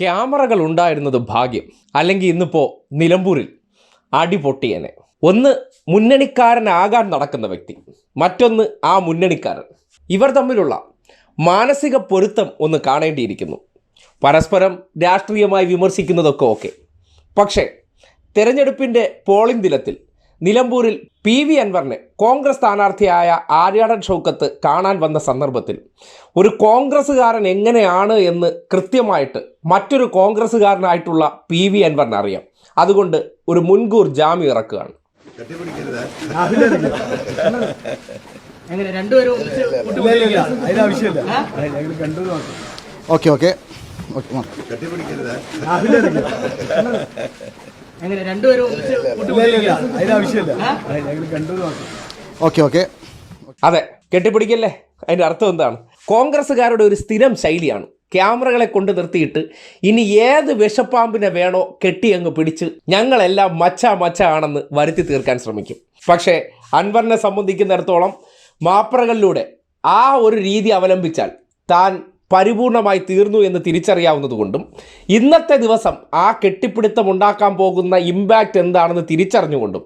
ക്യാമറകൾ ഉണ്ടായിരുന്നത് ഭാഗ്യം. അല്ലെങ്കിൽ ഇന്നിപ്പോൾ നിലമ്പൂരിൽ അടി പൊട്ടിയനെ. ഒന്ന് മുന്നണിക്കാരനാകാൻ നടക്കുന്ന വ്യക്തി. മറ്റൊന്ന് ആ മുന്നണിക്കാരൻ. ഇവർ തമ്മിലുള്ള മാനസിക പൊരുത്തം ഒന്ന് കാണേണ്ടിയിരിക്കുന്നു. പരസ്പരം രാഷ്ട്രീയമായി വിമർശിക്കുന്നതൊക്കെ ഓക്കെ. പക്ഷേ തെരഞ്ഞെടുപ്പിന്റെ പോളിംഗ് ദിനത്തിൽ നിലമ്പൂരിൽ പി വി അൻവറിനെ കോൺഗ്രസ് സ്ഥാനാർത്ഥിയായ ആര്യാടൻ ഷൗക്കത്ത് കാണാൻ വന്ന സന്ദർഭത്തിൽ ഒരു കോൺഗ്രസ്സുകാരൻ എങ്ങനെയാണ് എന്ന് കൃത്യമായിട്ട് മറ്റൊരു കോൺഗ്രസ്സുകാരനായിട്ടുള്ള പി വി അൻവറിന് അറിയാം. അതുകൊണ്ട് ഒരു മുൻകൂർ ജാമ്യം ഇറക്കുകയാണ്. Okay okay. എങ്ങനെ? രണ്ടുപേരും ഓക്കെ ഓക്കെ. അതെ കെട്ടിപ്പിടിക്കല്ലേ? അതിന്റെ അർത്ഥം എന്താണ്? കോൺഗ്രസ്സുകാരുടെ ഒരു സ്ഥിരം ശൈലിയാണ്. ക്യാമറകളെ കൊണ്ട് നിർത്തിയിട്ട് ഇനി ഏത് വിഷപ്പാമ്പിനെ വേണോ കെട്ടി അങ്ങ് പിടിച്ച് ഞങ്ങളെല്ലാം മച്ച മച്ച ആണെന്ന് വരുത്തി തീർക്കാൻ ശ്രമിക്കും. പക്ഷേ അൻവറിനെ സംബന്ധിക്കുന്നിടത്തോളം മാപ്രകളിലൂടെ ആ ഒരു രീതി അവലംബിച്ചാൽ താൻ പരിപൂർണമായി തീർന്നു എന്ന് തിരിച്ചറിയാവുന്നതുകൊണ്ടും ഇന്നത്തെ ദിവസം ആ കെട്ടിപ്പിടുത്തം ഉണ്ടാക്കാൻ പോകുന്ന ഇമ്പാക്റ്റ് എന്താണെന്ന് തിരിച്ചറിഞ്ഞുകൊണ്ടും